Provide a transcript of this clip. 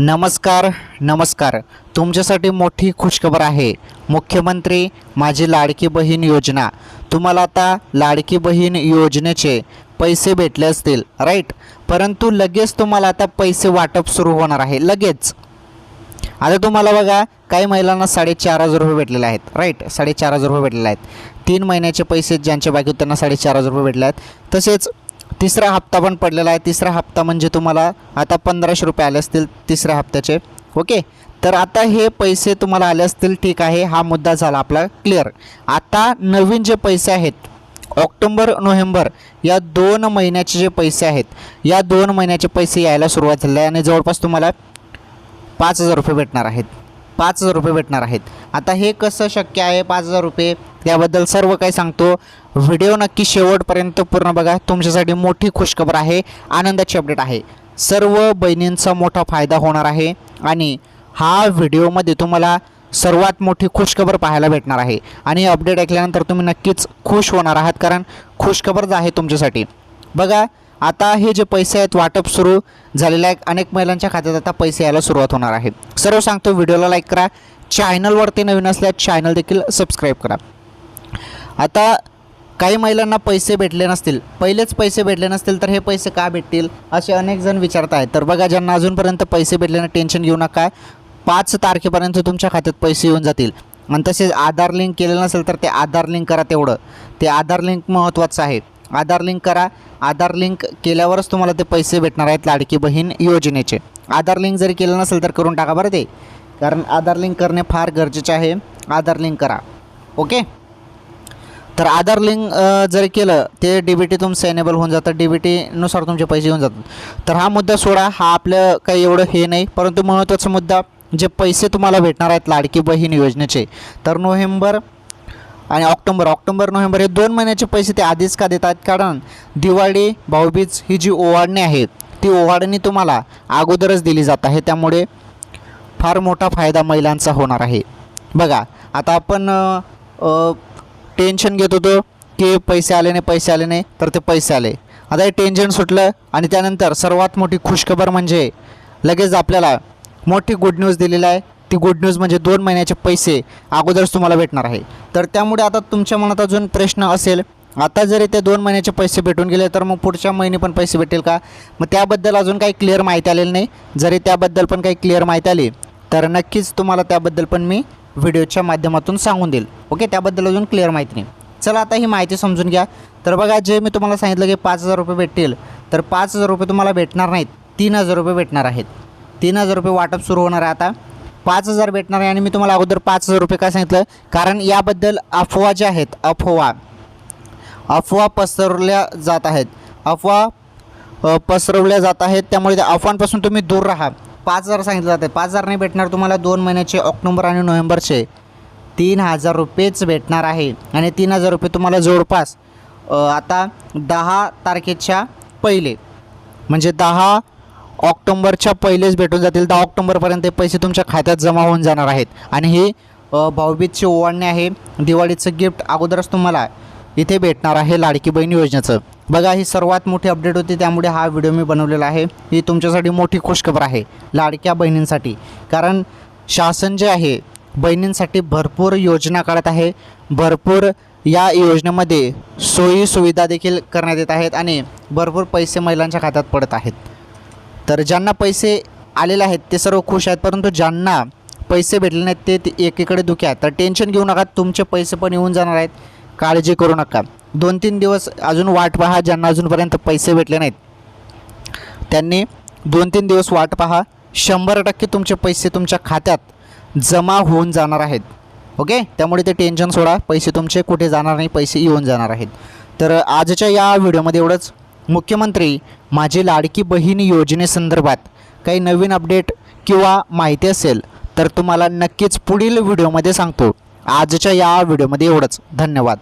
नमस्कार नमस्कार. तुमच्यासाठी मोठी खुशखबर आहे. मुख्यमंत्री माझी लाडकी बहीण योजना. तुम्हाला आता लाडकी बहीण योजनेचे पैसे भेटले असतील राईट परंतु लगेच तुम्हाला आता पैसे वाटप सुरू होणार आहे. लगेच. आता तुम्हाला बघा काही महिलांना साडेचार हजार रुपये भेटलेले आहेत राईट साडेचार हजार रुपये भेटलेले आहेत. तीन महिन्याचे पैसे ज्यांचे बाकी त्यांना साडेचार हजार रुपये भेटले आहेत. तसेच तिसरा हप्ता पण पडलेला आहे. तिसरा हप्ता म्हणजे तुम्हाला आता पंधराशे रुपये आले असतील तिसऱ्या हप्त्याचे. ओके? तर आता हे पैसे तुम्हाला आले असतील ठीक आहे. हा मुद्दा झाला आपला क्लिअर आता नवीन जे पैसे आहेत ऑक्टोंबर नोव्हेंबर या दोन महिन्याचे जे पैसे आहेत या दोन महिन्याचे पैसे यायला सुरुवात झाली आहे आणि जवळपास तुम्हाला पाच हजार रुपये भेटणार आहेत. पाच हजार रुपये भेटणार आहेत. आता हे कसं शक्य आहे? पाच हजार रुपये याबद्दल सर्व काही सांगतो. व्हिडिओ नक्की शेवटपर्यंत पूर्ण बघा. तुमच्यासाठी मोठी खुशखबर आहे. आनंदाची अपडेट आहे. सर्व बहिणींचा मोठा फायदा होणार आहे आणि हा व्हिडिओमध्ये तुम्हाला सर्वात मोठी खुशखबर पाहायला भेटणार आहे. आणि अपडेट ऐकल्यानंतर तुम्ही नक्कीच खुश होणार आहात कारण खुशखबर आहे तुमच्यासाठी. बघा आता हे जे पैसे आहेत वाटप सुरू झालेलं आहे अनेक महिलांच्या खात्यात आता पैसे यायला सुरुवात होणार आहे. सर्व सांगतो व्हिडिओला लाईक करा. चॅनलवरती नवीन असल्यास चॅनल देखील सबस्क्राईब करा. आता काही महिलांना पैसे भेटले नसतील. पहिलेच पैसे भेटले नसतील तर हे पैसे का भेटतील? असे अनेक जण विचारत आहेत. तर बघा ज्यांना अजूनपर्यंत पैसे भेटले ना टेन्शन घेऊ नका. पाच तारखेपर्यंत तुमच्या खात्यात पैसे येऊन जातील. आणि तसेच आधार लिंक केलेलं नसेल तर ते आधार लिंक करा तेवढं. ते आधार लिंक महत्त्वाचं आहे. आधार लिंक करा. आधार लिंक केल्यावरच तुम्हाला ते पैसे भेटणार आहेत लाडकी बहीण योजनेचे. आधार लिंक जरी केलं नसेल तर करून टाका बरं ते. कारण आधार लिंक करणे फार गरजेचे आहे. आधार लिंक करा. ओके? तर आधार लिंक जरी जर केलं ते डी बी टी तुमचं एनेबल होऊन जातं. डी बी टीनुसार तुमचे पैसे येऊन जातात. तर हा मुद्दा सोडा. हा आपलं काही एवढं हे नाही. परंतु महत्त्वाचा मुद्दा जे पैसे तुम्हाला भेटणार आहेत लाडकी बहीण योजनेचे. तर नोव्हेंबर आणि ऑक्टोंबर ऑक्टोंबर नोव्हेंबर हे दोन महिन्याचे पैसे ते आधीच का देतात? कारण दिवाळी भाऊबीज ही जी ओवाडणी आहे ती ओवाडणी तुम्हाला अगोदरच दिली जात आहे. त्यामुळे फार मोठा फायदा महिलांचा होणार आहे. बघा आता आपण टेन्शन घेत होतो की पैसे आले नाही पैसे आले नाही तर ते पैसे आले. आता हे टेन्शन सुटलं आणि त्यानंतर सर्वात मोठी खुशखबर म्हणजे लगेच आपल्याला मोठी गुड न्यूज दिलेली आहे. ती गुड न्यूज म्हणजे दोन महिन्याचे पैसे अगोदरच तुम्हाला भेटणार आहे. तर त्यामुळे आता तुमच्या मनात अजून प्रश्न असेल आता जरी ते दोन महिन्याचे पैसे भेटून गेले तर मग पुढच्या महिने पण पैसे भेटेल का? मग त्याबद्दल अजून काही क्लिअर माहिती आलेली नाही. जरी त्याबद्दल पण काही क्लिअर माहिती आली तर नक्कीच तुम्हाला त्याबद्दल पण मी व्हिडिओच्या माध्यमातून सांगून देईल. ओके? त्याबद्दल अजून क्लिअर माहिती नाही. चला आता ही माहिती समजून घ्या. तर बघा जे मी तुम्हाला सांगितलं की पाच हजार रुपये भेटतील तर पाच हजार रुपये तुम्हाला भेटणार नाहीत. तीन हजार रुपये भेटणार आहेत. तीन हजार रुपये वाटप सुरू होणार आहे आता. पाच हजार भेटणार आहे आणि मी तुम्हाला अगोदर पाच हजार रुपये काय सांगितलं? कारण याबद्दल अफवा ज्या आहेत अफवा. अफवा पसरवल्या जात आहेत. अफवा पसरवल्या जात आहेत. त्यामुळे त्या अफवांपासून तुम्ही दूर राहा. पाच हजार सांगितलं जातं पाच हजार नाही भेटणार तुम्हाला दोन महिन्याचे ऑक्टोबर आणि नोव्हेंबरचे. तीन हजार रुपयेच भेटणार आहे. आणि तीन हजार रुपये तुम्हाला जवळपास आता दहा तारखेच्या पहिले. म्हणजे दहा ऑक्टोंबरच्या पहिलेच भेटून जातील. दहा ऑक्टोंबरपर्यंत हे पैसे तुमच्या खात्यात जमा होऊन जाणार आहेत. आणि हे अ, भाऊबीजची ओवाळणी आहे. दिवाळीचं गिफ्ट अगोदरच तुम्हाला इथे भेटणार आहे लाडकी बहीण योजनेचं. बघा ही सर्वात मोठी अपडेट होती. त्यामुळे हा व्हिडिओ मी बनवलेला आहे. ही तुमच्यासाठी मोठी खुशखबर आहे लाडक्या बहिणींसाठी. कारण शासन जे आहे बहिणींसाठी भरपूर योजना काढत आहे. भरपूर या योजनेमध्ये सोयी सुविधा देखील करण्यात येत आहेत आणि भरपूर पैसे महिलांच्या खात्यात पडत आहेत. तर ज्यांना पैसे आलेले आहेत ते सर्व खुश आहेत. परंतु ज्यांना पैसे भेटले नाहीत ते एकीकडे दुखी आहेत. तर टेन्शन घेऊ नका तुमचे पैसे पण येऊन जाणार आहेत. काळजी करू नका. दोन तीन दिवस अजून वाट पहा ज्यांना अजूनपर्यंत पैसे भेटले नाहीत. त्यांनी दोन तीन दिवस वाट पहा. शंभर टक्के तुमचे पैसे तुमच्या खात्यात जमा होऊन जाणार आहेत. ओके? त्यामुळे ते टेन्शन सोडा. पैसे तुमचे कुठे जाणार नाही पैसे येऊन जाणार आहेत. तर आजच्या या व्हिडिओमध्ये एवढंच. मुख्यमंत्री माझी लाडकी बहीण योजनेसंदर्भात काही नवीन अपडेट किंवा माहिती असेल तर तुम्हाला नक्कीच पुढील व्हिडिओमध्ये सांगतो. आजच्या या व्हिडिओमध्ये एवढंच. धन्यवाद.